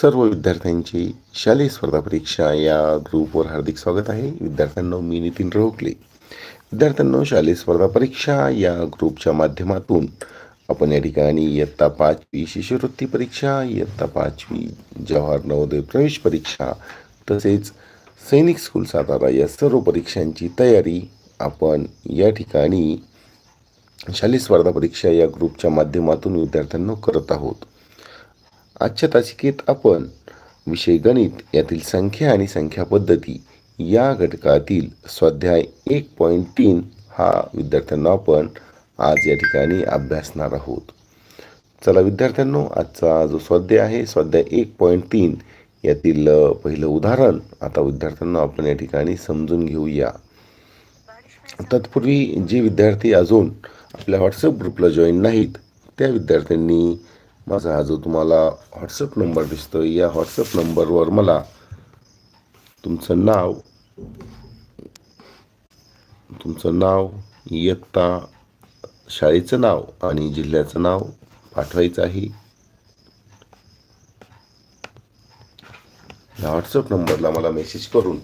सर्व विद्यार्थ्यांची शालेय स्पर्धा परीक्षा या ग्रुपवर हार्दिक स्वागत आहे. विद्यार्थ्यांनो मी नितीन रोखले. विद्यार्थ्यांनो शालेय स्पर्धा परीक्षा या ग्रुपच्या माध्यमातून आपण या ठिकाणी इयत्ता पाचवी शिष्यवृत्ती परीक्षा इयत्ता पाचवी जवाहर नवोदय प्रवेश परीक्षा तसेच सैनिक स्कूल सातारा या सर्व परीक्षांची तयारी आपण या ठिकाणी शालेय स्पर्धा परीक्षा या ग्रुपच्या माध्यमातून विद्यार्थ्यांना करत आहोत. आजच्या तासिकेत आपण विषय गणित यातील संख्या आणि संख्या पद्धती या घटकातील स्वाध्याय एक पॉईंट तीन हा विद्यार्थ्यांना आपण आज या ठिकाणी अभ्यासणार आहोत. चला विद्यार्थ्यांनो आजचा जो स्वाध्याय आहे स्वाध्याय एक पॉईंट तीन यातील पहिलं उदाहरण आता विद्यार्थ्यांना आपण या ठिकाणी समजून घेऊया. तत्पूर्वी जे विद्यार्थी अजून आपल्या व्हॉट्सअप ग्रुपला जॉईन नाहीत त्या विद्यार्थ्यांनी माझा हा जो तुम्हाला व्हॉट्सअप नंबर दिसतो या व्हॉट्सअप नंबरवर मला तुमचं नाव तुमचं नाव इयत्ता शाळेचं नाव आणि जिल्ह्याचं नाव पाठवायचं आहे. या व्हॉट्सअप नंबरला मला मेसेज करून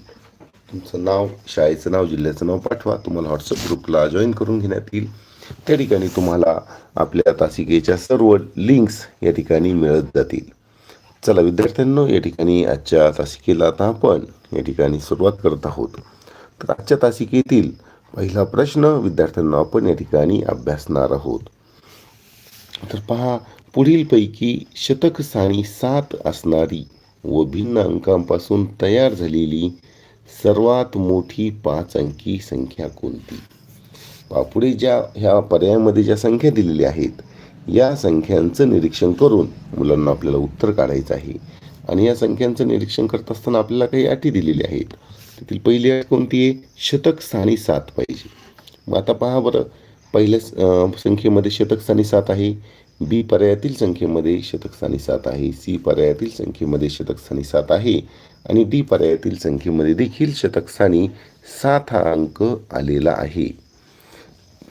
तुमचं नाव शाळेचं नाव जिल्ह्याचं नाव पाठवा. तुम्हाला व्हॉट्सअप ग्रुपला जॉईन करून घेण्यात येईल. त्या ठिकाणी तुम्हाला आपल्या तासिकेच्या सर्व लिंक्स या ठिकाणी मिळत जातील. चला विद्यार्थ्यांनो या ठिकाणी आजच्या तासिकेला आता आपण या ठिकाणी सुरुवात करत आहोत. तर आजच्या तासिकेतील पहिला प्रश्न विद्यार्थ्यांना आपण या ठिकाणी अभ्यासणार आहोत. तर पहा पुढीलपैकी शतक साणी सात असणारी व भिन्न अंकांपासून तयार झालेली सर्वात मोठी पाच अंकी संख्या कोणती? पहा, ज्या ह्या पर्यायामध्ये ज्या संख्या दिलेल्या आहेत या संख्यांचं निरीक्षण करून मुलांना आपल्याला उत्तर काढायचं आहे. आणि या संख्यांचं निरीक्षण करत असताना आपल्याला काही अटी दिलेल्या आहेत. त्यातील पहिली अट कोणती आहे? शतक स्थानी सात पाहिजे. मग आता पहा बरं पहिल्या संख्येमध्ये शतकस्थानी सात आहे. बी पर्यायातील संख्येमध्ये शतकस्थानी सात आहे. सी पर्यायातील संख्येमध्ये शतकस्थानी सात आहे. आणि डी पर्यायातील संख्येमध्ये देखील शतकस्थानी सात हा अंक आलेला आहे.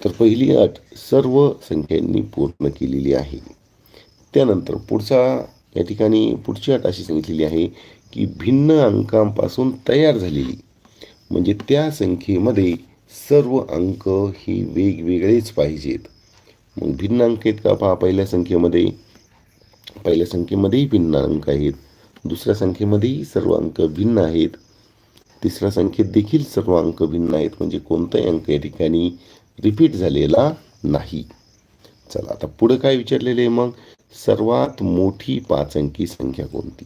तर पहिली अट सर्व संख्यांनी पूर्ण केलेली आहे. त्यानंतर पुढचा या ठिकाणी पुढची अट अशी सांगितलेली आहे की भिन्न अंकांपासून तयार झालेली. म्हणजे त्या संख्येमध्ये सर्व अंक हे वेगवेगळेच पाहिजेत. मग भिन्न अंक आहेत का? पहा पहिल्या संख्येमध्ये. पहिल्या संख्येमध्येही भिन्न अंक आहेत. दुसऱ्या संख्येमध्येही सर्व अंक भिन्न आहेत. तिसऱ्या संख्येत देखील सर्व अंक भिन्न आहेत. म्हणजे कोणताही अंक या ठिकाणी रिपीट झालेला नाही. चला आता पुढं काय विचारलेलं आहे मग? सर्वात मोठी पाच अंकी संख्या कोणती?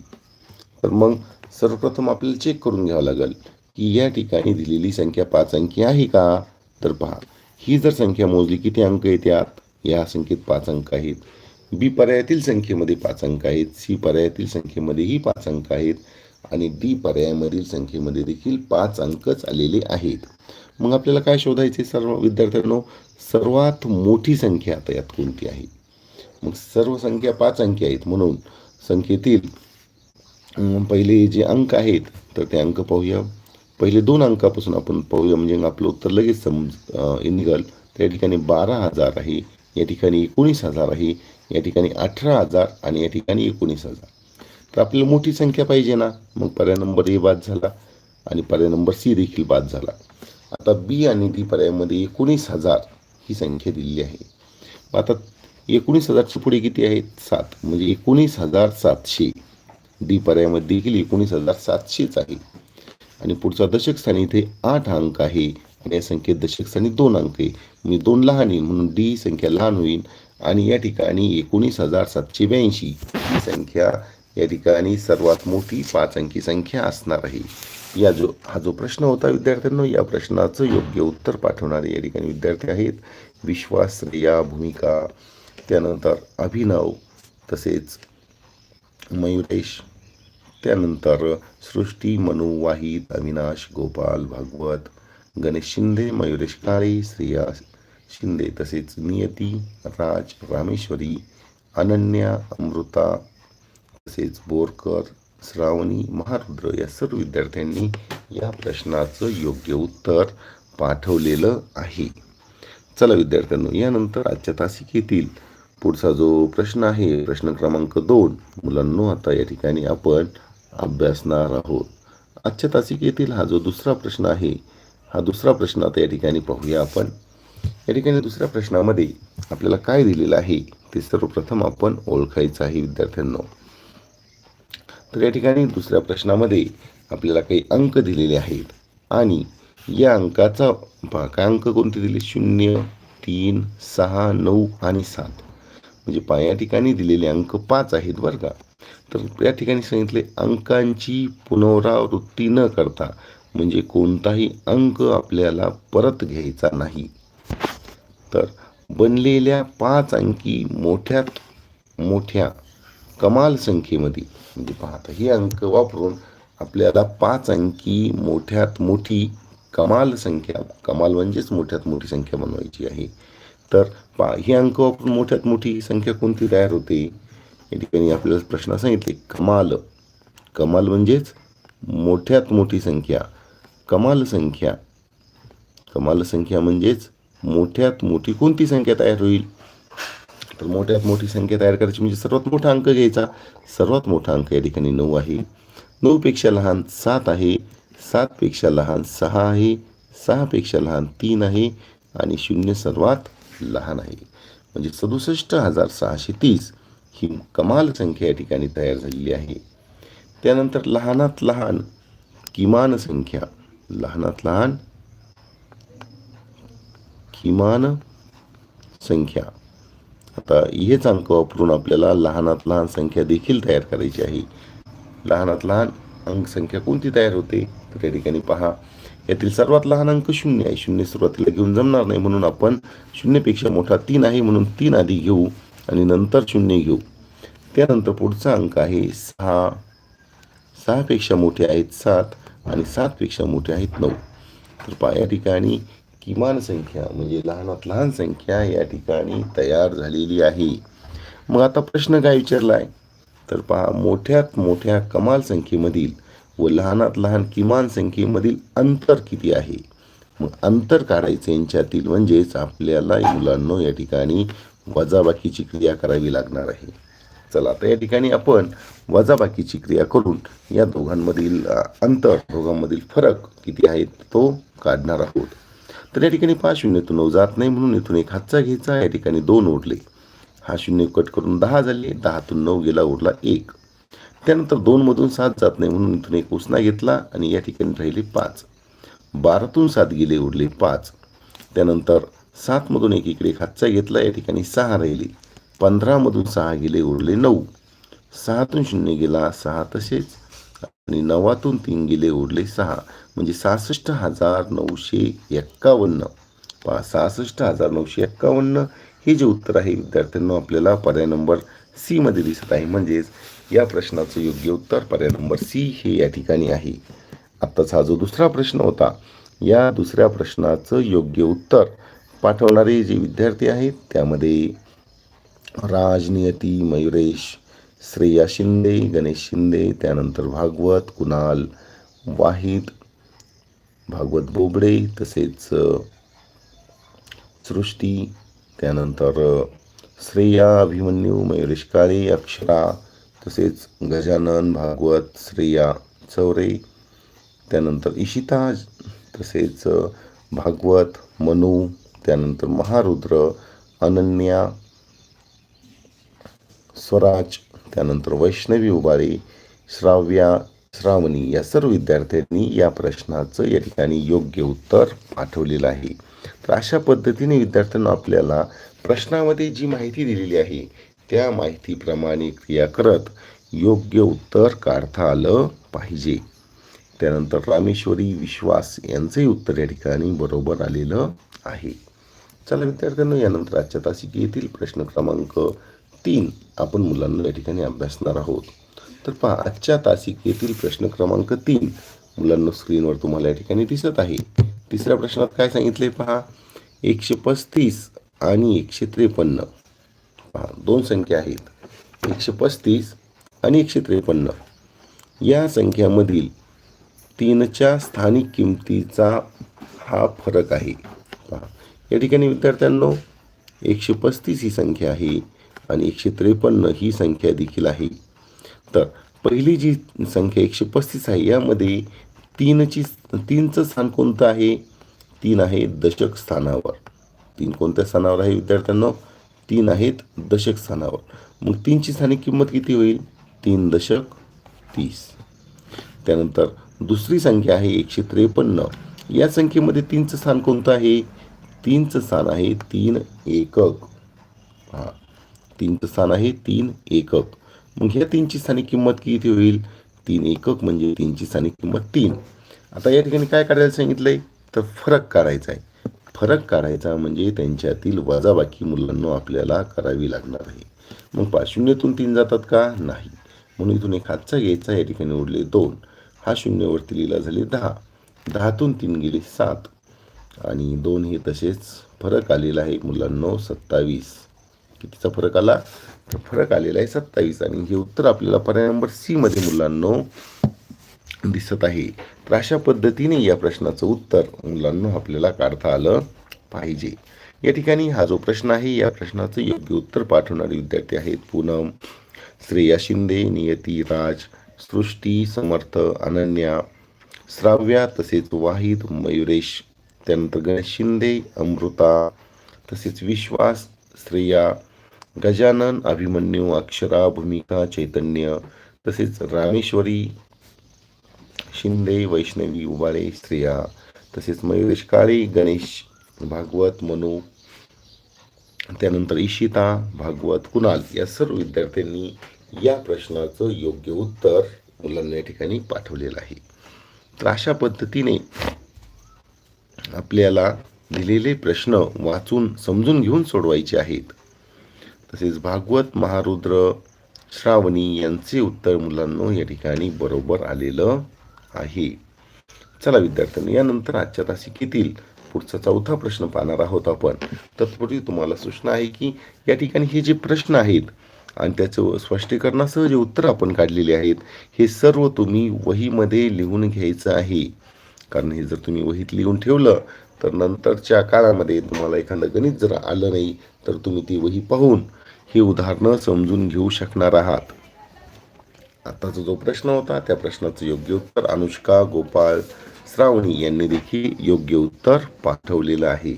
तर मग सर्वप्रथम आपल्याला चेक करून घ्यावं लागेल की या ठिकाणी दिलेली संख्या पाच अंकी आहे का? तर पहा ही जर संख्या मोजली किती अंक येतात आत या संख्येत पाच अंक आहेत. बी पर्यायातील संख्येमध्ये पाच अंक आहेत सी पर्यायातील संख्येमध्येही पाच अंक आहेत आणि डी पर्यायामधील संख्येमध्ये देखील पाच अंकच आलेले आहेत. मग आपल्याला काय शोधायचे सर्व विद्यार्थ्यांनो? सर्वात मोठी संख्या आता यात कोणती आहे? मग सर्व संख्या पाच अंकी आहेत म्हणून संख्येतील पहिले जे अंक आहेत तर ते अंक पाहूया. पहिले दोन अंकापासून आपण पाहूया म्हणजे आपलं उत्तर लगेच समज निघाल. त्या ठिकाणी बारा हजार आहे या ठिकाणी एकोणीस हजार आहे या ठिकाणी अठरा हजार आणि या ठिकाणी एकोणीस हजार. तर आपल्याला मोठी संख्या पाहिजे ना? मग पर्याय नंबर ए बाद झाला आणि पर्याय नंबर सी देखील बाद झाला. आता बी आणि डी पर्यायामध्ये एकोणीस हजार ही संख्या दिलेली आहे. मग आता एकोणीस हजारच्या पुढे किती आहेत सात. म्हणजे एकोणीस हजार सातशे. डी पर्यायामध्ये देखील एकोणीस हजार सातशेच आहे. आणि पुढचा दशक स्थानी इथे आठ अंक आहे. आणि या संख्येत दशक स्थानी दोन अंक आहे. म्हणजे दोन लहान येईल म्हणून डी संख्या लहान होईल. आणि या ठिकाणी एकोणीस हजार सातशे ब्याऐंशी ही संख्या या ठिकाणी सर्वात मोठी पाच अंकी संख्या असणार आहे. या जो हा जो प्रश्न होता विद्यार्थ्यांनो या प्रश्नाचं योग्य उत्तर पाठवणारे या ठिकाणी विद्यार्थी आहेत. विश्वास रिया भूमिका त्यानंतर अभिनव तसेच मयुरेश त्यानंतर सृष्टी मनु वाहिद अविनाश गोपाल भागवत गणेश शिंदे मयुरेश काळे श्रेया शिंदे तसेच नियती राज रामेश्वरी अनन्या अमृता तसेच बोरकर श्रावणी महारुद्र या सर्व विद्यार्थ्यांनी या प्रश्नाचं योग्य उत्तर पाठवलेलं आहे. चला विद्यार्थ्यांनो यानंतर आजच्या तासिकेतील पुढचा जो प्रश्न आहे प्रश्न क्रमांक दोन. मुलांनो आता या ठिकाणी आपण अभ्यासणार आहोत. आजच्या तासिकेतील हा जो दुसरा प्रश्न आहे हा दुसरा प्रश्न आता या ठिकाणी पाहूया आपण. या ठिकाणी दुसऱ्या प्रश्नामध्ये आपल्याला काय दिलेलं आहे ते सर्वप्रथम आपण ओळखायचं आहे विद्यार्थ्यांनो. तर या ठिकाणी दुसऱ्या प्रश्नामध्ये आपल्याला काही अंक दिलेले आहेत. आणि या अंकाचा काय अंक कोणते दिले? शून्य तीन सहा नऊ आणि सात. म्हणजे पा या ठिकाणी दिलेले अंक पाच आहेत बरं का. तर या ठिकाणी सांगितले अंकांची पुनरावृत्ती न करता म्हणजे कोणताही अंक आपल्याला परत घ्यायचा नाही. तर बनलेल्या पाच अंकी मोठ्यात मोठ्या कमाल संख्येमध्ये म्हणजे पाहता. हे अंक वापरून आपल्याला पाच अंकी मोठ्यात मोठी कमाल संख्या कमाल म्हणजेच मोठ्यात मोठी संख्या बनवायची आहे. तर पा हे अंक वापरून मोठ्यात मोठी संख्या कोणती तयार होते? या ठिकाणी आपल्याला प्रश्न सांगितले कमाल. कमाल म्हणजेच मोठ्यात मोठी संख्या कमाल संख्या. कमाल संख्या म्हणजेच मोठ्यात मोठी कोणती संख्या तयार होईल? तर मोठ्यात मोठी संख्या तयार करायची. म्हणजे सर्वात मोठा अंक घ्यायचा. सर्वात मोठा अंक या ठिकाणी नऊ आहे. नऊपेक्षा लहान सात आहे. सातपेक्षा लहान सहा आहे. सहापेक्षा लहान तीन आहे. आणि शून्य सर्वात लहान आहे. म्हणजे सदुसष्ट हजार सहाशे तीस ही कमाल संख्या या ठिकाणी तयार झालेली आहे. त्यानंतर लहानात लहान किमान संख्या. लहानात लहान किमान संख्या. आता हेच अंक वापरून आपल्याला लहानात लहान संख्या देखील तयार करायची आहे. लहानात लहान अंक संख्या कोणती तयार होते? तर या ठिकाणी पहा. यातील सर्वात लहान अंक शून्य आहे. शून्य सुरुवातीला घेऊन जमणार नाही म्हणून आपण शून्यपेक्षा मोठा तीन आहे म्हणून तीन आधी घेऊ आणि नंतर शून्य घेऊ. त्यानंतर पुढचा अंक आहे सहा. सहापेक्षा मोठे आहेत सात आणि सातपेक्षा मोठे आहेत नऊ. तर पहा या ठिकाणी किमान संख्या म्हणजे लहानात लहान संख्या या ठिकाणी तयार झालेली आहे. मग आता प्रश्न काय विचारला आहे तर पहा मोठ्यात मोठ्या कमाल संख्येमधील व लहानात लहान किमान संख्येमधील अंतर किती आहे? मग अंतर काढायचं यांच्यातील म्हणजेच आपल्याला मुलांनो या ठिकाणी वजाबाकीची क्रिया करावी लागणार आहे. चला आता या ठिकाणी आपण वजाबाकीची क्रिया करून या दोघांमधील अंतर दोघांमधील फरक किती आहे तो काढणार आहोत. तर या ठिकाणी पाच शून्यतून नऊ जात नाही म्हणून इथून एक हातचा घ्यायचा या ठिकाणी दोन उरले हा शून्य कट करून दहा झाले दहातून नऊ गेला उरला एक. त्यानंतर दोनमधून सात जात नाही म्हणून इथून एक उसना घेतला आणि या ठिकाणी राहिले पाच. बारातून सात गेले उरले पाच. त्यानंतर सातमधून एक इकडे हातचा घेतला या ठिकाणी सहा राहिले. पंधरामधून सहा गेले उरले नऊ. सहातून शून्य गेला सहा तसेच. आणि नवातून तीन गेले उरले सहा. म्हणजे सहासष्ट हजार नऊशे एक्कावन्न. पहा सहासष्ट हजार नऊशे एक्कावन्न हे जे उत्तर आहे विद्यार्थ्यांना आपल्याला पर्याय नंबर सीमध्ये दिसत आहे. म्हणजेच या प्रश्नाचं योग्य उत्तर पर्याय नंबर सी हे या ठिकाणी आहे. आत्ताचा जो दुसरा प्रश्न होता या दुसऱ्या प्रश्नाचं योग्य उत्तर पाठवणारे जे विद्यार्थी आहेत त्यामध्ये राजनियती मयुरेश श्रेया शिंदे गणेश शिंदे त्यानंतर भागवत कुणाल वाहिद भागवत बोबडे तसेच सृष्टी त्यानंतर श्रेया अभिमन्यू मयुरेश काळे अक्षरा तसेच गजानन भागवत श्रेया चौरे त्यानंतर इशिता तसेच भागवत मनू त्यानंतर महारुद्र अनन्या स्वराज त्यानंतर वैष्णवी उबारे श्राव्या श्रावणी या सर्व विद्यार्थ्यांनी या प्रश्नाचं या ठिकाणी योग्य उत्तर पाठवलेलं आहे. तर अशा पद्धतीने विद्यार्थ्यांना आपल्याला प्रश्नामध्ये जी माहिती दिलेली आहे त्या माहितीप्रमाणे क्रिया करत योग्य उत्तर काढता आलं पाहिजे. त्यानंतर रामेश्वरी विश्वास यांचंही उत्तर या ठिकाणी बरोबर आलेलं आहे. चला विद्यार्थ्यांना यानंतर आजच्या तासिकेतील प्रश्न क्रमांक तीन आपण मुलांना या ठिकाणी अभ्यासणार आहोत. तर पहा आजच्या तासिकेतील प्रश्न क्रमांक तीन मुलांना स्क्रीनवर तुम्हाला या ठिकाणी दिसत आहे. तिसऱ्या प्रश्नात काय सांगितले पहा? एकशे पस्तीस आणि एकशे त्रेपन्न. पहा दोन संख्या आहेत. एकशे पस्तीस आणि एकशे त्रेपन्न. या संख्यामधील तीनच्या स्थानिक किमतीचा हा फरक आहे. पहा या ठिकाणी विद्यार्थ्यांनो एकशे पस्तीस ही संख्या आहे. आणि एकशे त्रेपन्न ही संख्या देखील आहे. तर पहिली जी संख्या एकशे पस्तीस आहे यामध्ये तीनची तीनचं स्थान कोणतं आहे? तीन आहे दशक स्थानावर. तीन कोणत्या स्थानावर आहे विद्यार्थ्यांना? तीन आहेत दशक स्थानावर. मग तीनची स्थानिक किंमत किती होईल? तीन दशक तीस. त्यानंतर दुसरी संख्या आहे एकशे त्रेपन्न. या संख्येमध्ये तीनचं स्थान कोणतं आहे? तीनचं स्थान आहे तीन एकक. हां. तीनचं स्थान आहे तीन एकक. मग ह्या तीनची स्थानिक किंमत किती होईल? तीन एकक म्हणजे तीनची स्थानिक किंमत तीन. आता या ठिकाणी काय काढायला सांगितलं आहे तर फरक काढायचा आहे फरक काढायचा म्हणजे त्यांच्यातील वजाबाकी मुलांना आपल्याला करावी लागणार आहे. मग पा शून्यतून तीन जातात का? नाही. म्हणून इथून एक हातचा घ्यायचा या ठिकाणी उरले दोन. हा शून्यवरती लिहिला झाले दहा. दहातून तीन गेले सात. आणि दोन हे तसेच फरक आलेला आहे मुलांनो सत्तावीस. कितीचा फरक आला? तर फरक आलेला आहे सत्तावीस. आणि हे उत्तर आपल्याला पर्याय नंबर सी मध्ये मुलांनो दिसत आहे. तर अशा पद्धतीने या प्रश्नाचं उत्तर मुलांनो आपल्याला काढता आलं पाहिजे. या ठिकाणी हा जो प्रश्न आहे या प्रश्नाचं योग्य उत्तर पाठवणारे विद्यार्थी आहेत पूनम श्रेया शिंदे नियती राज सृष्टी समर्थ अनन्या श्राव्या तसेच वाहिद मयुरेश त्यानंतर गणेश शिंदे अमृता तसेच विश्वास श्रेया गजानन अभिमन्यू अक्षरा भूमिका चैतन्य तसेच रामेश्वरी शिंदे वैष्णवी उबाळे श्रेया तसेच मयुरेश काळे गणेश भागवत मनू त्यानंतर इशिता भागवत कुणाल या सर्व विद्यार्थ्यांनी या प्रश्नाचं योग्य उत्तर मुलांना या ठिकाणी पाठवलेलं आहे. तर अशा पद्धतीने आपल्याला दिलेले प्रश्न वाचून समजून घेऊन सोडवायचे आहेत. तसेच भागवत महारुद्र श्रावणी यांचे उत्तर मुलांना या ठिकाणी बरोबर आलेलं आहे. चला विद्यार्थ्यांनी यानंतर आजच्या तासिकेतील पुढचा चौथा प्रश्न पाहणार आहोत आपण. तत्पूर्वी तुम्हाला सूचना आहे की या ठिकाणी हे जे प्रश्न आहेत आणि त्याचं स्पष्टीकरणासह जे उत्तर आपण काढलेले आहेत हे सर्व तुम्ही वहीमध्ये लिहून घ्यायचं आहे. कारण हे जर तुम्ही वहीत लिहून ठेवलं तर नंतरच्या काळामध्ये तुम्हाला एखादं गणित जर आलं नाही तर तुम्ही ती वही पाहून ही उदाहरणं समजून घेऊ शकणार आहात. आत्ताचा जो प्रश्न होता त्या प्रश्नाचं योग्य उत्तर अनुष्का गोपाळ श्रावणी यांनी देखील योग्य उत्तर पाठवलेलं आहे.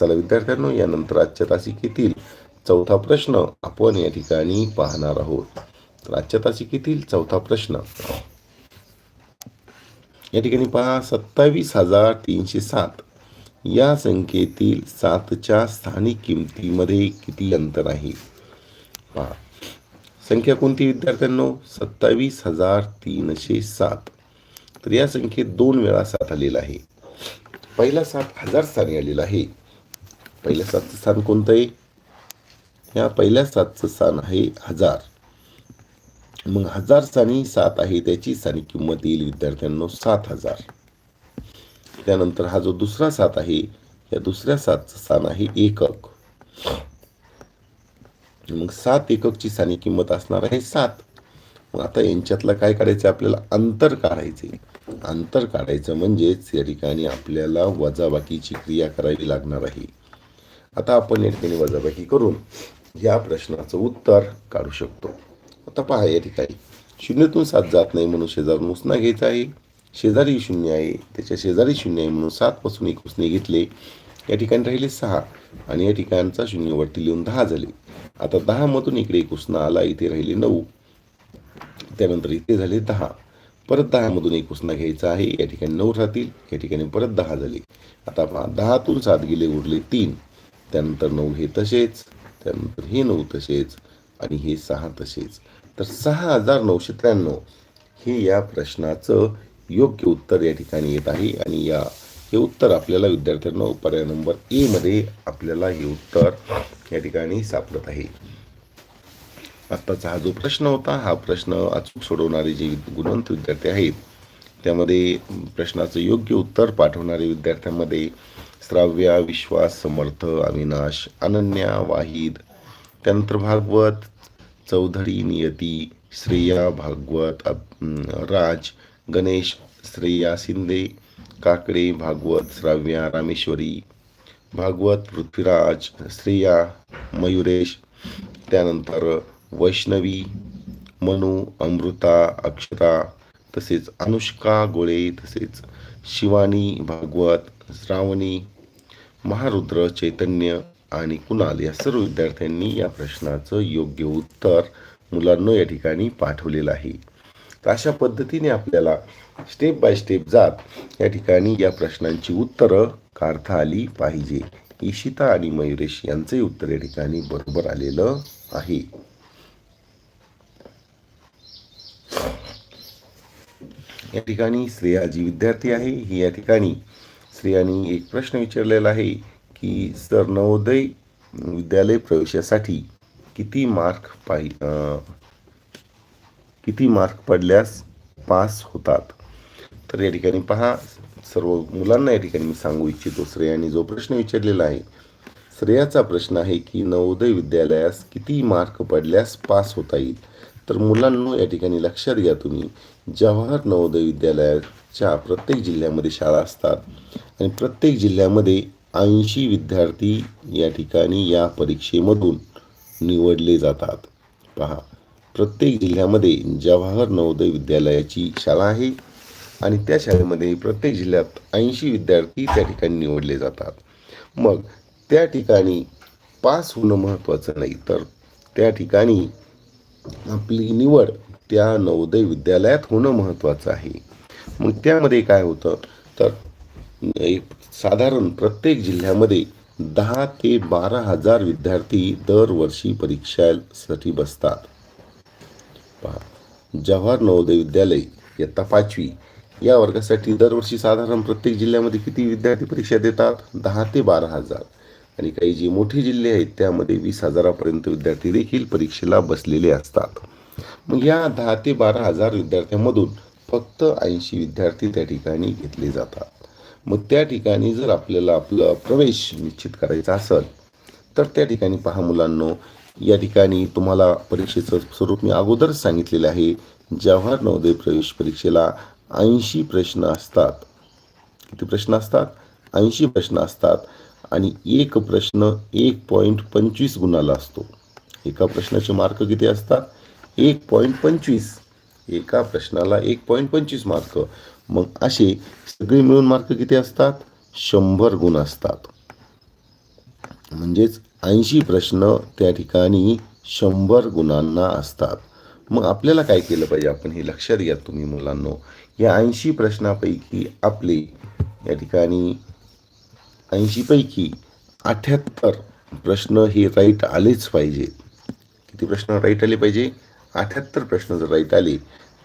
चला विद्यार्थ्यांनो यानंतर आजच्या तासिकेतील चौथा प्रश्न आपण या ठिकाणी पाहणार आहोत. तर आजच्या तासिकेतील चौथा प्रश्न. या ठिकाणी पहा सत्तावीस हजार तीनशे सात. या संख्येतील सातच्या स्थानिक किमतीमध्ये किती अंतर आहे? पहा. संख्या कोणती विद्यार्थ्यांनो? सत्तावीस हजार तीनशे सात. तर या संख्येत दोन वेळा सात आलेला आहे. पहिला सात हजार स्थानी आलेला आहे. पहिल्या सातचं स्थान कोणतं आहे? या पहिल्या सातचं स्थान आहे हजार. मग हजार स्थानी सात आहे त्याची स्थानिक किंमत येईल विद्यार्थ्यांनो सात हजार. त्यानंतर हा जो दुसरा सात आहे या दुसऱ्या सातचं स्थान आहे एकक. मग सात एककची सानी किंमत असणार आहे सात. मग आता यांच्यातलं काय काढायचं? आपल्याला अंतर काढायचे अंतर काढायचं म्हणजेच या ठिकाणी आपल्याला वजाबाकीची क्रिया करावी लागणार आहे. आता आपण या ठिकाणी वजाबाकी करून या प्रश्नाचं उत्तर काढू शकतो. आता पहा या ठिकाणी. शून्यातून सात जात नाही म्हणून शेजारून उसना घ्यायचा आहे. शेजारी शून्य आहे त्याच्या शेजारी शून्य आहे म्हणून सातपासून एक उसने घेतले. या ठिकाणी राहिले सहा आणि या ठिकाणचा शून्यवरती लिहून दहा झाले. आता दहामधून इकडे एक उसना आला इथे राहिले नऊ. त्यानंतर इथे झाले दहा. परत दहामधून एक उसना घ्यायचा आहे या ठिकाणी नऊ राहतील या ठिकाणी परत दहा झाले. आता पहा दहातून सात गेले उरले तीन. त्यानंतर नऊ हे तसेच त्यानंतर हे नऊ तसेच आणि हे सहा तसेच. तर सहा हजार नऊशे त्र्याण्णव हे या प्रश्नाचं योग्य उत्तर या ठिकाणी येत आहे. आणि या हे उत्तर आपल्याला विद्यार्थ्यांना पर्याय नंबर ए मध्ये आपल्याला हे उत्तर या ठिकाणी सापडत आहे. आत्ताचा हा जो प्रश्न होता हा प्रश्न अचूक सोडवणारे जे गुणवंत विद्यार्थी आहेत त्यामध्ये प्रश्नाचं योग्य उत्तर पाठवणारे विद्यार्थ्यांमध्ये श्राव्या विश्वास समर्थ अविनाश अनन्या वाहिद त्यानंतर भागवत चौधरी नियती श्रेया भागवत अब- राज गणेश श्रेया शिंदे काकडे भागवत श्राव्या रामेश्वरी भागवत पृथ्वीराज श्रेया मयुरेश त्यानंतर वैष्णवी मनू अमृता अक्षरा तसेच अनुष्का गोळे तसेच शिवानी भागवत श्रावणी महारुद्र चैतन्य आणि कुणाल या सर्व विद्यार्थ्यांनी या प्रश्नाचं योग्य उत्तर मुलांना या ठिकाणी पाठवलेलं आहे. अशा पद्धतीने आपल्याला स्टेप बाय स्टेप जात या ठिकाणी या प्रश्नांची उत्तरं काढता आली पाहिजे. इशिता आणि मयुरेश यांचंही उत्तर या ठिकाणी बरोबर आलेलं आहे. या ठिकाणी श्रेया जी विद्यार्थी आहे ही या ठिकाणी. स्त्रियांनी एक प्रश्न विचारलेला आहे की सर नवोदय विद्यालय प्रवेशासाठी किती मार्क पाहि अं, किती मार्क पडल्यास पास होतात? तर या ठिकाणी पहा सर्व मुलांना या ठिकाणी मी सांगू इच्छितो श्रेयाने जो प्रश्न विचारलेला आहे. श्रेयाचा प्रश्न आहे की नवोदय विद्यालयास किती मार्क पडल्यास पास होता येईल? तर मुलांनो या ठिकाणी लक्षात घ्या तुम्ही जवाहर नवोदय विद्यालयाच्या प्रत्येक जिल्ह्यामध्ये शाळा असतात आणि प्रत्येक जिल्ह्यामध्ये ऐंशी विद्यार्थी या ठिकाणी या परीक्षेमधून निवडले जातात. पहा प्रत्येक जिल्ह्यामध्ये जवाहर नवोदय विद्यालयाची शाळा आहे आणि त्या शाळेमध्ये प्रत्येक जिल्ह्यात ऐंशी विद्यार्थी त्या ठिकाणी निवडले जातात. मग त्या ठिकाणी पास होणं महत्त्वाचं नाही तर त्या ठिकाणी आपली निवड त्या नवोदय विद्यालयात होणं महत्त्वाचं आहे. मग त्यामध्ये काय होतं? तर एक साधारण प्रत्येक जिल्ह्यामध्ये दहा ते बारा हजार विद्यार्थी दरवर्षी परीक्षेसाठी बसतात. पहा जवाहर नवोदय विद्यालय इयत्ता पाचवी या वर्गासाठी दरवर्षी साधारण प्रत्येक जिल्ह्यामध्ये किती विद्यार्थी परीक्षा देतात? दहा ते बारा हजार. आणि काही जे मोठे जिल्हे आहेत त्यामध्ये वीस हजारापर्यंत विद्यार्थी देखील परीक्षेला बसलेले असतात. मग या दहा ते बारा हजार विद्यार्थ्यांमधून फक्त ऐंशी विद्यार्थी त्या ठिकाणी घेतले जातात. मग त्या ठिकाणी जर आपल्याला आपलं प्रवेश निश्चित करायचा असेल तर त्या ठिकाणी पहा मुलांनो या ठिकाणी तुम्हाला परीक्षेचं स्वरूप मी अगोदरच सांगितलेलं आहे. जवाहर नवोदय प्रवेश परीक्षेला ऐंशी प्रश्न असतात. किती प्रश्न असतात? ऐंशी प्रश्न असतात. आणि एक प्रश्न एक पॉईंट पंचवीस गुणाला असतो. एका प्रश्नाचे मार्क किती असतात? एक पॉईंट पंचवीस. एका प्रश्नाला एक पॉईंट पंचवीस मार्क. मग असे सगळे मिळून मार्क किती असतात? शंभर गुण असतात. म्हणजेच ऐंशी प्रश्न त्या ठिकाणी शंभर गुणांना असतात. मग आपल्याला काय केलं पाहिजे? आपण हे लक्षात घ्या तुम्ही मुलांनो. या ऐंशी प्रश्नापैकी आपले या ठिकाणी ऐंशीपैकी अठ्ठ्याहत्तर प्रश्न हे राईट आलेच पाहिजे. किती प्रश्न राईट आले पाहिजे? अठ्याहत्तर प्रश्न जर राईट आले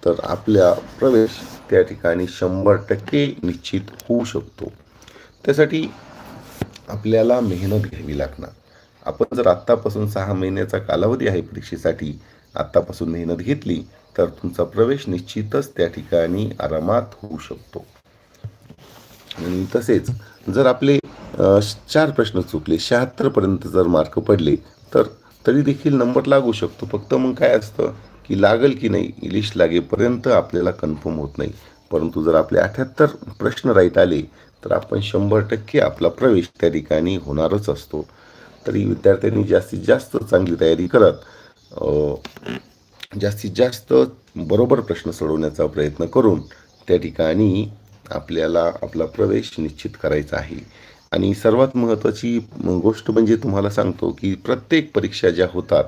तर आपल्या प्रवेश त्या ठिकाणी शंभर टक्के निश्चित होऊ शकतो. त्यासाठी आपल्याला मेहनत घ्यावी लागणार. आपण जर आत्तापासून सहा महिन्याचा कालावधी आहे परीक्षेसाठी आत्तापासून मेहनत घेतली तर तुमचा प्रवेश निश्चितच त्या ठिकाणी आरामात होऊ शकतो. आणि तसेच जर आपले चार प्रश्न चुकले शहात्तरपर्यंत जर मार्क पडले तर तरी देखील नंबर लागू शकतो. फक्त मग काय असतं की लागल की नाही इलिश लागेपर्यंत आपल्याला कन्फर्म होत नाही. परंतु जर आपले अठ्याहत्तर प्रश्न राईट आले तर आपण शंभर टक्के आपला प्रवेश त्या ठिकाणी होणारच असतो. तरी विद्यार्थ्यांनी जास्तीत जास्त चांगली तयारी करत जास्तीत जास्त बरोबर प्रश्न सोडवण्याचा प्रयत्न करून त्या ठिकाणी आपल्याला आपला प्रवेश निश्चित करायचा आहे. आणि सर्वात महत्त्वाची गोष्ट म्हणजे तुम्हाला सांगतो की प्रत्येक परीक्षा ज्या होतात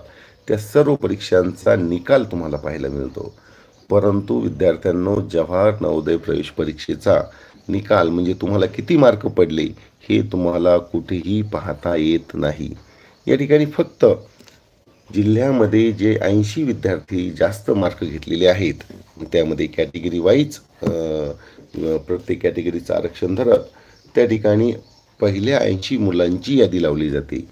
त्या सर्व परीक्षांचा निकाल तुम्हाला पाहायला मिळतो. परंतु विद्यार्थ्यांनो जव्हार नवोदय प्रवेश परीक्षेचा निकाल म्हणजे तुम्हाला किती मार्क पडले हे तुम्हाला कुठेही पाहता येत नाही. या ठिकाणी फक्त जिल्ह्यामध्ये जे ऐंशी विद्यार्थी जास्त मार्क घेतलेले आहेत त्यामध्ये कॅटेगरी वाईज प्रत्येक कॅटेगरीचं आरक्षण धरत त्या ठिकाणी पहिल्या ऐंशी मुलांची यादी लावली जाते.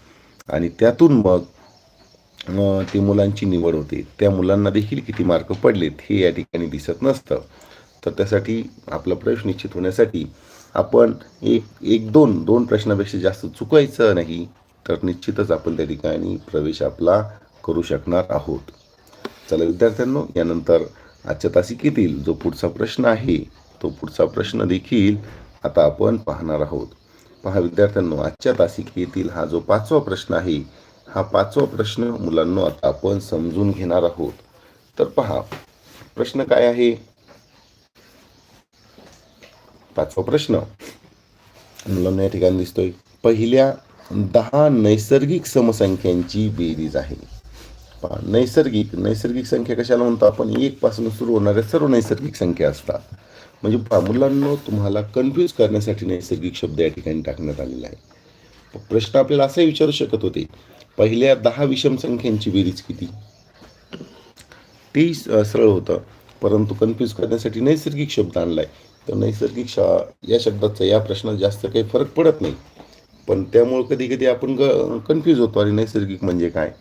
आणि त्यातून मग ते मुलांची निवड होते. त्या मुलांना देखील किती मार्क पडलेत हे या ठिकाणी दिसत नसतं. तर त्यासाठी आपला प्रवेश निश्चित होण्यासाठी आपण एक एक दोन दोन प्रश्नापेक्षा जास्त चुकायचं नाही तर निश्चितच आपण त्या ठिकाणी प्रवेश आपला करू शकणार आहोत. चला विद्यार्थ्यांनो यानंतर आजच्या तासिकेतील जो पुढचा प्रश्न आहे तो पुढचा प्रश्न देखील आता आपण पाहणार आहोत. पहा विद्यार्थ्यांनो आजच्या तासिकेतील हा जो पाचवा प्रश्न आहे हा पाचवा प्रश्न मुलांना आता आपण समजून घेणार आहोत. तर पहा प्रश्न काय आहे? पाचवा प्रश्न. मुलांना या ठिकाणी दिसतोय पहिल्या दहा नैसर्गिक समसंख्यांची बेरीज आहे. पहा नैसर्गिक नैसर्गिक संख्या कशाला म्हणतो आपण? एक पासून सुरू होणाऱ्या सर्व नैसर्गिक संख्या असतात. म्हणजे पहा मुलांना तुम्हाला कन्फ्यूज करण्यासाठी नैसर्गिक शब्द या ठिकाणी टाकण्यात आलेला आहे. प्रश्न आपल्याला असाही विचारू शकत होते पहिल्या दहा विषम संख्यांची बेरीज किती? ते सरळ होतं परंतु कन्फ्यूज करण्यासाठी नैसर्गिक शब्द आणलाय. तर नैसर्गिक शाळा या शब्दाचा या प्रश्नात जास्त काही फरक पडत नाही. पण त्यामुळं कधी कधी आपण ग कन्फ्यूज होतो आणि नैसर्गिक म्हणजे काय?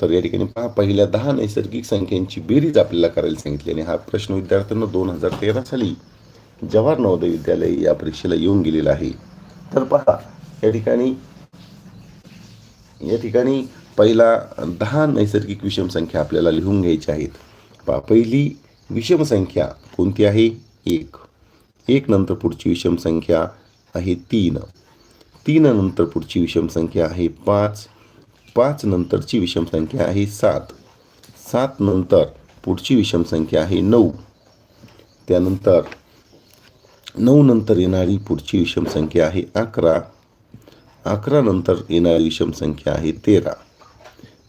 तर या ठिकाणी पहा पहिल्या दहा नैसर्गिक संख्यांची बेरीज आपल्याला करायला सांगितली आणि हा प्रश्न विद्यार्थ्यांना दोन हजार तेरा साली जवाहर नवोदय विद्यालय या परीक्षेला येऊन गेलेला आहे. तर पहा या ठिकाणी या ठिकाणी पहिला दहा नैसर्गिक विषम संख्या आपल्याला लिहून घ्यायच्या आहेत. पहा पहिली विषम संख्या कोणती आहे? एक. एक नंतर पुढची विषम संख्या आहे तीन. तीन नंतर पुढची विषम संख्या आहे पाच. पाच नंतरची विषम संख्या आहे सात. सात नंतर पुढची विषम संख्या आहे नऊ. त्यानंतर नऊ नंतर येणारी पुढची विषम संख्या आहे अकरा. अकरा नंतर येणारी विषम संख्या आहे तेरा.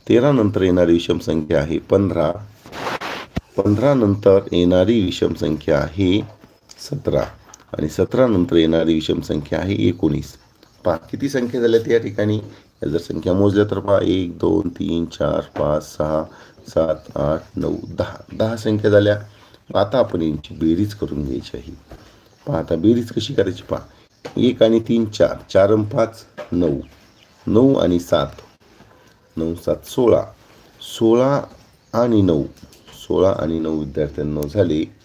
तेरा नंतर येणारी विषम संख्या आहे पंधरा. पंधरा नंतर येणारी विषम संख्या आहे सतरा. आणि सतरानंतर येणारी विषम संख्या आहे एकोणीस. पहा किती संख्या झाल्या त्या ठिकाणी? या जर संख्या मोजल्या तर पहा एक दोन तीन चार पाच सहा सात आठ नऊ दहा. दहा संख्या झाल्या. आता आपण यांची बेरीज करून घ्यायची आहे. पहा आता बेरीज कशी करायची पहा. एक आणि तीन चार. चार आणि पाच नऊ. नऊ आणि सात. नऊ सात सोळा. सोळा आणि नऊ. सोळा आणि नऊ विद्यार्थ्यांना झाले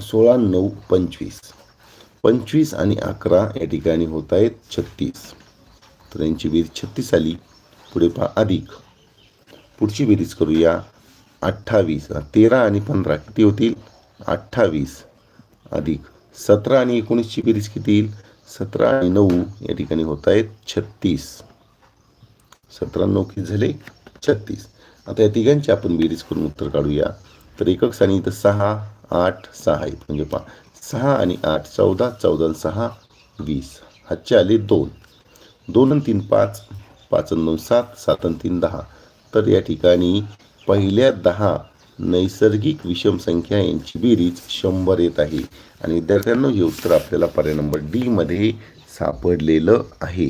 सोळा नऊ पंचवीस. पंचवीस आणि अकरा या ठिकाणी होत आहेत छत्तीस. तर यांची बेरीज छत्तीस आली. पुढे पहा अधिक. पुढची बेरीज करूया. अठ्ठावीस. तेरा आणि पंधरा किती होतील? अठ्ठावीस. अधिक. सतरा आणि एकोणीसची बेरीज किती येईल? सतरा आणि नऊ या ठिकाणी होत आहेत छत्तीस. सतरा नऊ किती झाले? छत्तीस. आता या तिघांची आपण बेरीज करून उत्तर काढूया. तर एकक स्थानी इथं सहा आठ सहा आहेत म्हणजे पहा. सहा आणि आठ चौदा चौदा आणि सहा वीस. हातचे आले दोन. दोन आणि तीन पाच. पाच आणि दोन सात. सात आणि तीन दहा. तर या ठिकाणी पहिल्या दहा नैसर्गिक विषम संख्या यांची बेरीज शंभर येत आहे. आणि विद्यार्थ्यांना हे उत्तर आपल्याला पर्याय नंबर डीमध्ये सापडलेलं आहे.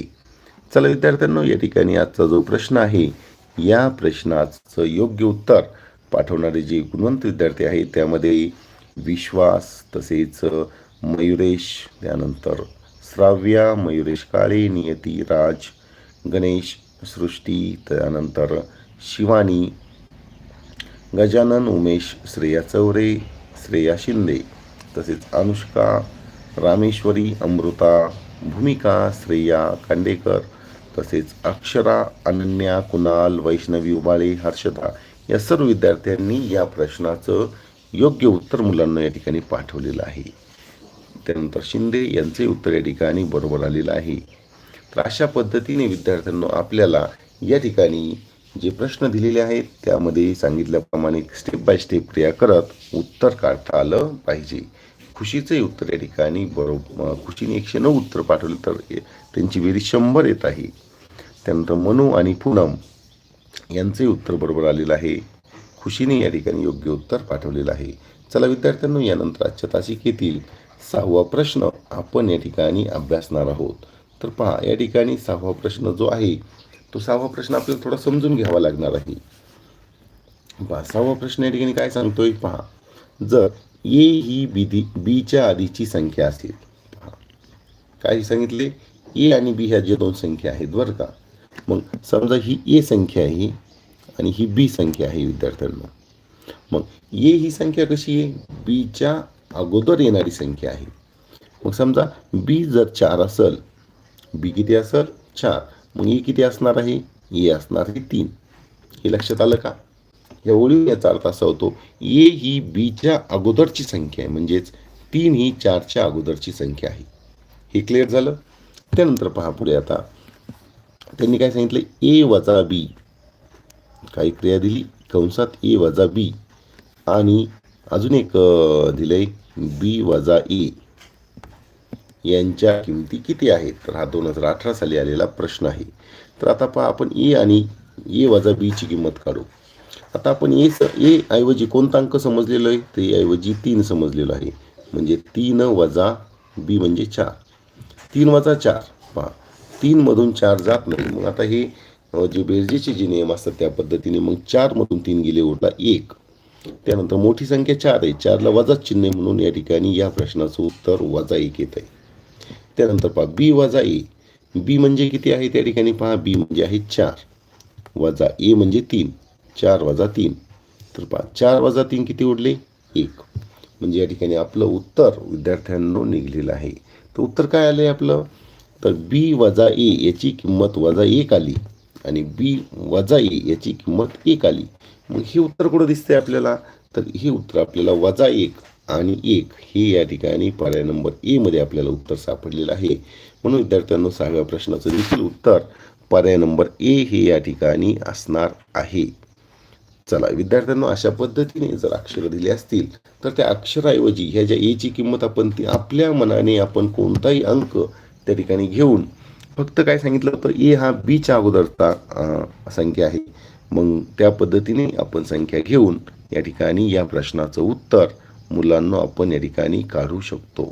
चला विद्यार्थ्यांनो या ठिकाणी आजचा जो प्रश्न आहे या प्रश्नाचं योग्य उत्तर पाठवणारे जे गुणवंत विद्यार्थी आहेत त्यामध्ये विश्वास तसेच मयुरेश त्यानंतर श्राव्या मयुरेश काळे नियती राज गणेश सृष्टी त्यानंतर शिवानी गजानन उमेश श्रेया चौरे श्रेया शिंदे तसेच अनुष्का रामेश्वरी अमृता भूमिका श्रेया खांडेकर तसेच अक्षरा अनन्या कुणाल वैष्णवी उबाळे हर्षदा या सर्व विद्यार्थ्यांनी या प्रश्नाचं योग्य उत्तर मुलांना या ठिकाणी पाठवलेलं आहे. त्यानंतर शिंदे यांचे उत्तर या ठिकाणी बरोबर आलेलं आहे. तर अशा पद्धतीने विद्यार्थ्यांना आपल्याला या ठिकाणी जे प्रश्न दिलेले आहेत त्यामध्ये सांगितल्याप्रमाणे स्टेप बाय स्टेप क्रिया करत उत्तर काढता आलं पाहिजे. खुशीचे उत्तर या ठिकाणी बरोबर खुशीने एकशे नऊ उत्तर पाठवले तर त्यांची बेरीज शंभर येत आहे. त्यानंतर मनू आणि पूनम यांचे उत्तर बरोबर आलेलं आहे. खुशीने या ठिकाणी योग्य उत्तर पाठवलेलं आहे. चला विद्यार्थ्यांनो यानंतर आजच्या तासिकेतील सहावा प्रश्न आपण या ठिकाणी अभ्यासणार आहोत. तर पहा या ठिकाणी सहावा प्रश्न जो आहे तो सहावा प्रश्न आपल्याला थोडा समजून घ्यावा लागणार आहे. पहा सहावा प्रश्न या ठिकाणी काय सांगतोय? पहा जर ए ही बी बीच्या आधीची संख्या असेल पहा काय सांगितले? ए आणि बी ह्या ज्या दोन संख्या आहेत बरं का? मग समजा ही ए संख्या आहे आणि ही बी संख्या आहे विद्यार्थ्यांना. मग ए ही संख्या कशी आहे? बीच्या अगोदर येणारी संख्या आहे. मग समजा बी जर चार असेल बी किती असेल? चार. मग ए किती असणार आहे? ए असणार आहे तीन. हे लक्षात आलं का? या ओळी याचा अर्थ असा होतो ए ही बीच्या अगोदरची संख्या आहे. म्हणजेच तीन ही चारच्या अगोदरची संख्या आहे. हे क्लिअर झालं? त्यानंतर पहा पुढे आता. त्यांनी काय सांगितलं? ए वजा बी. काही क्रिया दिली. कंसात ए वजा बी. आणि अजून एक दिलंय बी वजा ए. यांच्या किमती किती आहेत? तर हा दोन हजार अठरा साली आलेला प्रश्न आहे. तर आता पहा आपण ए आणि ए वजा बीची किंमत काढू. आता आपण ए स ए ऐवजी कोणता अंक समजलेलो आहे? ते ऐवजी तीन समजलेलो आहे. म्हणजे तीन वजा बी म्हणजे चार. तीन वजा चार. पहा तीनमधून चार जात नाही. मग आता हे जे बेरजेचे जे नियम असतात त्या पद्धतीने मग चारमधून तीन गेले उरला एक. त्यानंतर मोठी संख्या चार आहे. चारला वजा चिन्ह म्हणून या ठिकाणी या प्रश्नाचं उत्तर वजा एक येत आहे. त्यानंतर पहा बी वजा ए. बी म्हणजे किती आहे त्या ठिकाणी? पहा बी म्हणजे आहे चार. वजा ए म्हणजे तीन. चार वजा तीन. तर पहा चार वजा तीन किती उरले? एक. म्हणजे या ठिकाणी आपलं उत्तर विद्यार्थ्यांनो निघलेलं आहे. तर उत्तर काय आलं आहे आपलं? तर बी वजा ए याची किंमत वजा एक आली. आणि बी वजा ए याची किंमत एक आली. मग हे उत्तर कुठं दिसतंय आपल्याला? तर हे उत्तर आपल्याला वजा एक आणि एक हे या ठिकाणी पर्याय नंबर ए मध्ये आपल्याला उत्तर सापडलेलं आहे. म्हणून विद्यार्थ्यांना सहाव्या प्रश्नाचं देखील उत्तर. पर्याय नंबर ए हे या ठिकाणी असणार आहे. चला विद्यार्थ्यांना अशा पद्धतीने जर अक्षरं दिली असतील तर त्या अक्षराऐवजी ह्या ज्या एची किंमत आपण ती आपल्या मनाने आपण कोणताही अंक त्या ठिकाणी घेऊन फक्त काय सांगितलं होतं ए हा बीच्या अगोदरचा संख्या आहे. मग त्या पद्धतीने आपण संख्या घेऊन या ठिकाणी या प्रश्नाचं उत्तर मुलांना आपण या ठिकाणी काढू शकतो.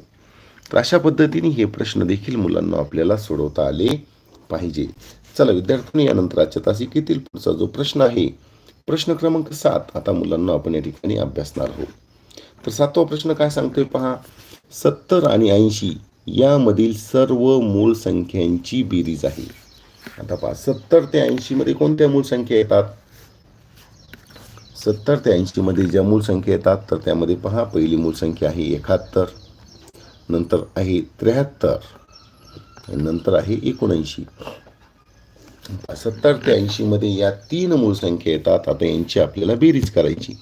तर अशा पद्धतीने हे प्रश्न देखील मुलांना आपल्याला सोडवता आले पाहिजे. चला विद्यार्थ्यांनी यानंतर आजच्या तासिकेतील पुढचा जो प्रश्न आहे प्रश्न क्रमांक सात. आता मुलांना आपण या ठिकाणी अभ्यासणार आहोत. तर सातवा प्रश्न काय सांगतोय पहा? सत्तर आणि ऐंशी. यामधील सर्व मूळ संख्यांची बेरीज आहे. आता पहा सत्तर ते ऐंशीमध्ये कोणत्या मूळ संख्या येतात? सत्तर ते ऐंशीमध्ये ज्या मूळ संख्या येतात तर त्यामध्ये पहा पहिली मूळ संख्या आहे एकाहत्तर नंतर आहे त्र्याहत्तर नंतर आहे एकोणऐंशी. सत्तर ते ऐंशीमध्ये या तीन मूळ संख्या येतात आता यांची आपल्याला बेरीज करायची.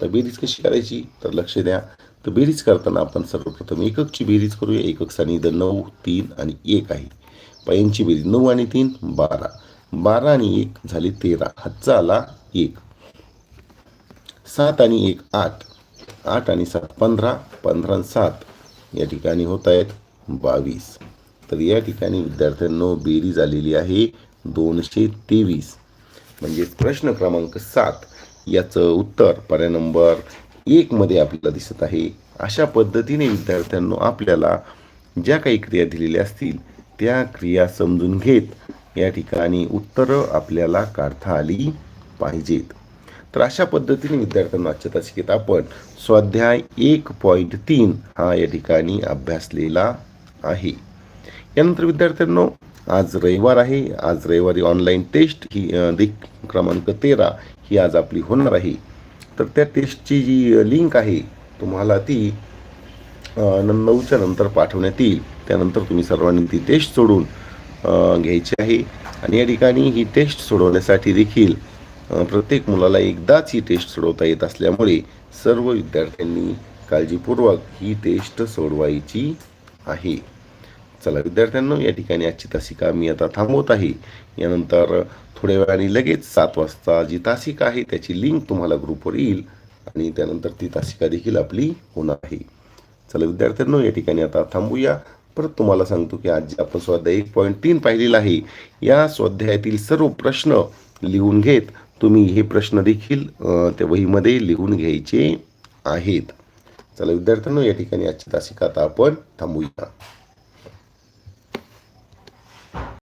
तर बेरीज कशी करायची? तर लक्ष द्या तर बेरीज करताना आपण सर्वप्रथम एककची बेरीज करूया. एकक सानी इथं नऊ तीन आणि एक आहे. पायांची बेरीज नऊ आणि तीन बारा. बारा आणि एक झाली तेरा. हातचा आला एक. सात आणि एक आठ. आठ आणि सात पंधरा. पंधरा आणि सात या ठिकाणी होत आहेत बावीस. तर या ठिकाणी विद्यार्थ्यांनो बेरीज आलेली आहे दोनशे तेवीस. म्हणजे प्रश्न क्रमांक सात याचं उत्तर पर्याय नंबर एकमध्ये आपल्याला दिसत आहे. अशा पद्धतीने विद्यार्थ्यांनो आपल्याला ज्या काही क्रिया दिलेल्या असतील त्या क्रिया समजून घेत या ठिकाणी उत्तरं आपल्याला काढता आली पाहिजेत. तर अशा पद्धतीने विद्यार्थ्यांना आजच्या तासिकेत आपण स्वाध्याय एक पॉईंट तीन हा या ठिकाणी अभ्यासलेला आहे. यानंतर विद्यार्थ्यांनो आज रविवार आहे. आज रविवारी ऑनलाईन टेस्ट ही क्रमांक तेरा ही आज आपली होणार आहे. तर त्या टेस्टची जी लिंक आहे तुम्हाला ती नऊच्या नंतर पाठवण्यात येईल. त्यानंतर तुम्ही सर्वांनी ती टेस्ट सोडून घ्यायची आहे. आणि या ठिकाणी ही टेस्ट सोडवण्यासाठी देखील प्रत्येक मुलाला एकदाच ही टेस्ट सोडवता येत असल्यामुळे सर्व विद्यार्थ्यांनी काळजीपूर्वक ही टेस्ट सोडवायची आहे. चला विद्यार्थ्यांनो या ठिकाणी आजची तासिका मी आता थांबवत आहे. यानंतर थोड्या वेळाने लगेच सात वाजता जी तासिका आहे त्याची लिंक तुम्हाला ग्रुपवर येईल आणि त्यानंतर ती तासिका देखील आपली होणार आहे. चला विद्यार्थ्यांनो या ठिकाणी आता थांबूया. परत तुम्हाला सांगतो की आज जे आपण स्वाध्याय एक पॉईंट तीन पाहिलेला आहे या स्वाध्यायातील सर्व प्रश्न लिहून घेत तुम्ही हे प्रश्न देखील त्या वहीमध्ये लिहून घ्यायचे आहेत. चला विद्यार्थ्यांनो या ठिकाणी आजची तासिका आता आपण थांबूया.